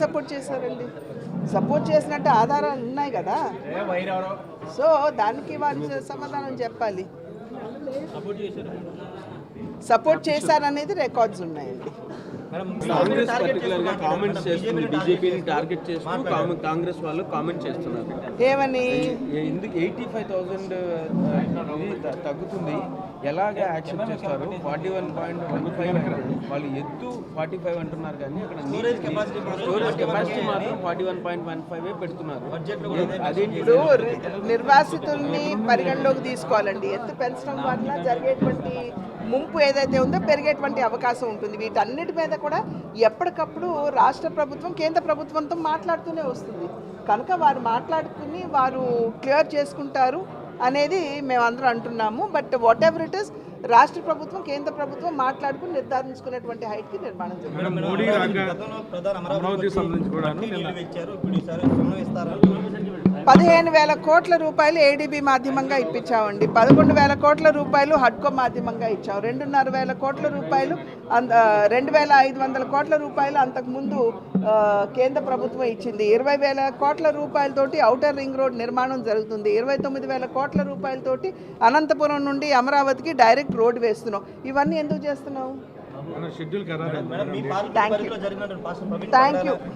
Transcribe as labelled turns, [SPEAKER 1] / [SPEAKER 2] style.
[SPEAKER 1] Support చేశారండి. Support చేసినట్టు ఆధారాలు ఉన్నాయి కదా. సో దానికి వాళ్ళు సమాధానం చెప్పాలి. సపోర్ట్ చేశారనేది రికార్డ్స్ ఉన్నాయండి.
[SPEAKER 2] కాంగ్రెస్ పర్టికులర్గా కామెంట్స్ చేస్తుంది బీజేపీని టార్గెట్ చేస్తూ కాంగ్రెస్ వాళ్ళు కామెంట్ చేస్తున్నారు.
[SPEAKER 1] ఏమని?
[SPEAKER 2] ఎందుకు ఎయిటీ ఫైవ్ థౌసండ్ తగ్గుతుంది. ఎలాగ యాక్సెప్ట్ చేస్తారు? Forty one point one five వాళ్ళు ఎత్తు ఫార్టీ ఫైవ్ అంటున్నారు కానీ అక్కడ స్టోరేజ్ కెపాసిటీ మాత్రం forty one point one five పెడుతున్నారు. అదేంటి?
[SPEAKER 1] నిర్వాసితుల్ని పరిగణలోకి తీసుకోవాలండి. ఎత్తు పెంచడం వల్ల జరిగేటువంటి ముంపు ఏదైతే ఉందో పెరిగేటువంటి అవకాశం ఉంటుంది. వీటన్నిటి మీద కూడా ఎప్పటికప్పుడు రాష్ట్ర ప్రభుత్వం కేంద్ర ప్రభుత్వంతో మాట్లాడుతూనే వస్తుంది. కనుక వారు మాట్లాడుకుని వారు క్లియర్ చేసుకుంటారు అనేది మేమందరం అంటున్నాము. But whatever it is రాష్ట్ర ప్రభుత్వం కేంద్ర ప్రభుత్వం మాట్లాడుకుని నిర్ధారించుకునేటువంటి హైట్కి నిర్మాణం జరిగింది పదిహేను వేల కోట్ల రూపాయలు ఏడీబీ మాధ్యమంగా ఇప్పించామండి. పదకొండు వేల కోట్ల రూపాయలు హడ్కో మాధ్యమంగా ఇచ్చాం. రెండున్నర వేల కోట్ల రూపాయలు అంద రెండు వేల ఐదు వందల కోట్ల రూపాయలు అంతకుముందు కేంద్ర ప్రభుత్వం ఇచ్చింది. ఇరవై వేల కోట్ల రూపాయలతోటి ఔటర్ రింగ్ రోడ్ నిర్మాణం జరుగుతుంది. ఇరవై తొమ్మిది వేల కోట్ల రూపాయలతోటి అనంతపురం నుండి అమరావతికి డైరెక్ట్ రోడ్ వేస్తున్నాం. ఇవన్నీ ఎందుకు చేస్తున్నాం
[SPEAKER 3] షెడ్యూల్ ఖరారు
[SPEAKER 1] థ్యాంక్ యూ థ్యాంక్ యూ